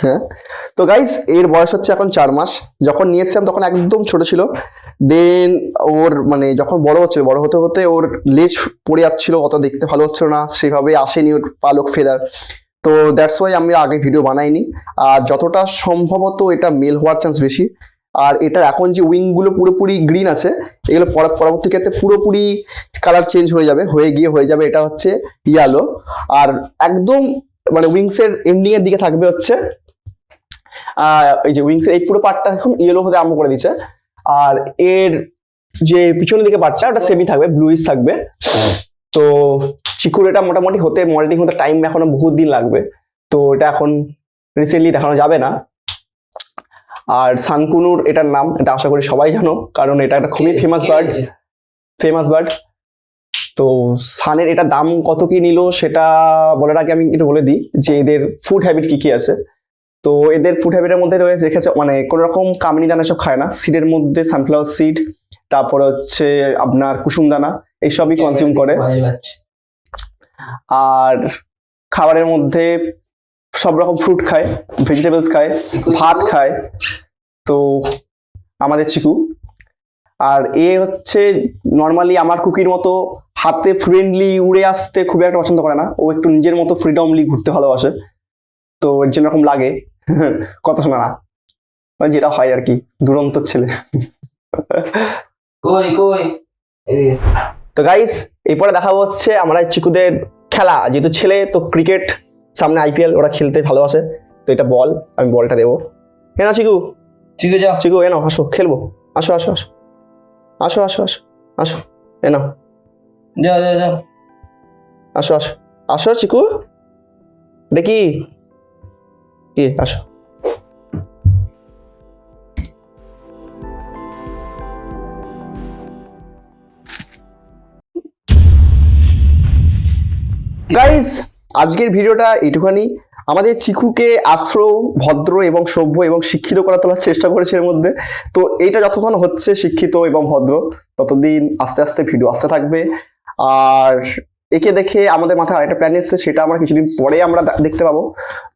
হ্যাঁ? তো গাইজ এর বয়স হচ্ছে এখন চার মাস। যখন নিয়ে তখন একদম ছোট ছিল। দেন ওর মানে যখন বড় হচ্ছিল, বড় হতে হতে ওর লেজ পড়ে যাচ্ছিল, অত দেখতে ভালো হচ্ছিল না। সেভাবে আসেনি ওর পালক ফেদার তো দ্যাটস ওয়াই আমি আগে ভিডিও বানাইনি। আর যতটা সম্ভবত এটা মেল হওয়ার চান্স বেশি। আর এটার এখন যে উইংগুলো পুরোপুরি গ্রিন আছে, এগুলো পর- পরবর্তী ক্ষেত্রে পুরোপুরি কালার চেঞ্জ হয়ে যাবে, হয়ে গিয়ে হয়ে যাবে। এটা হচ্ছে ইয়ালো আর একদম মানে উইংস এর এন্ডিং এর দিকে থাকবে হচ্ছে এই যে উইংস এই পুরো পার্টটা এখন ইয়েলো হতে আরম্ভ করে দিচ্ছে আর এর যে পিছনের দিকে পার্টটা ওটা সেমি থাকবে ব্লুইস থাকবে। তো চিকুর এটা মোটামুটি হতে মল্টিং হতে টাইম এখনও বহুত দিন লাগবে। তো এটা এখন রিসেন্টলি দেখানো যাবে না। আর সানকুনুর এটার নাম এটা আশা করি সবাই জানো কারণ এটা একটা খুবই ফেমাস বার্ড ফেমাস বার্ড তো সানের এটা দাম কত কি নিল সেটা বলার আগে আমি একটু বলে দিই যে এদের ফুড হ্যাবিট কি কি আছে। তো এদের ফুড হ্যাবিটের মধ্যে রয়েছে রেখেছে মানে কোনো রকম কামিনী দানা সব খায় না। সিডের মধ্যে সানফ্লাওয়ার সিড তারপর হচ্ছে আপনার কুসুম দানা, এইসবই কনজিউম করে। আর খাবারের মধ্যে সব রকম ফ্রুট খায় ভেজিটেবলস খায়, ভাত খায়, তো আমাদের চিকু। আর এ হচ্ছে নর্মালি আমার কুকির মতো হাতে ফ্রেন্ডলি উড়ে আসতে খুব একটা পছন্দ করে না। ও একটু নিজের মতো ফ্রিডমলি ঘুরতে ভালোবাসে। তো এর জন্য এরকম লাগে। কথা শোনা না। মানে যেটা হয় আর কি দুরন্ত ছেলে। কই কই? তো গাইস এরপরে দেখা হচ্ছে আমরা চিকুদের খেলা। যেহেতু ছেলে তো ক্রিকেট সামনে আইপিএল ওরা খেলতে ভালোবাসে। তো এটা বল আমি বলটা দেবো। হ্যাঁ চিকু। আছে যাও চিকু এনো আসো খেলব। আসো আসো আসো। আসো আসো আসো আসো এনো যাও যাও যাও আসো আসো। আসো চিকু। দেখি। কি আসো। গাইস আজকের ভিডিওটা এইটুখানি। আমাদের চিকুকে আশ্র ভদ্র এবং সভ্য এবং শিক্ষিত করা তোলার চেষ্টা করেছে এর মধ্যে। তো এইটা যতক্ষণ হচ্ছে শিক্ষিত এবং ভদ্র, ততদিন আস্তে আস্তে ভিডিও আসতে থাকবে। আর একে দেখে আমাদের মাথায় আরেকটা প্ল্যান এসেছে, সেটা আমরা কিছুদিন পরে আমরা দেখতে পাবো।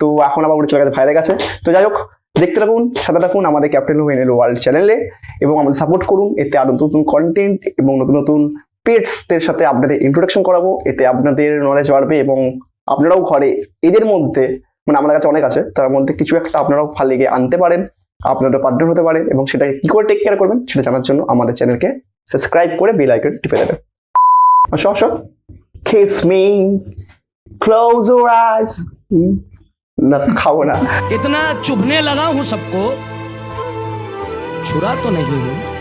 তো এখন আবার উড়ে চলে গেছে ভাইয়ের কাছে। তো যাই হোক, দেখতে থাকুন, সাথে থাকুন আমাদের ক্যাপ্টেন হুইনেল ওয়ার্ল্ড চ্যানেলে এবং আমাদের সাপোর্ট করুন। এতে আরও নতুন নতুন কন্টেন্ট এবং নতুন নতুন পেটসদের সাথে আপনাদের ইন্ট্রোডাকশন করাবো। এতে আপনাদের নলেজ বাড়বে এবং আপনারাও ঘরে এদের মধ্যে মানে আমাদের কাছে অনেক আছে, তার মধ্যে কিছু একটা আপনারাও ফালে গিয়ে আনতে পারেন, আপনাদের পার্টনার হতে পারে এবং সেটাকে কি করে টেক কেয়ার করবেন সেটা জানার জন্য আমাদের চ্যানেলকে সাবস্ক্রাইব করে বেল আইকন টিপে দেবেন। আসো আসো। Kiss me close your eyes न खाओ ना इतना चुभने लगा हूँ सबको। छुरा तो नहीं हूँ।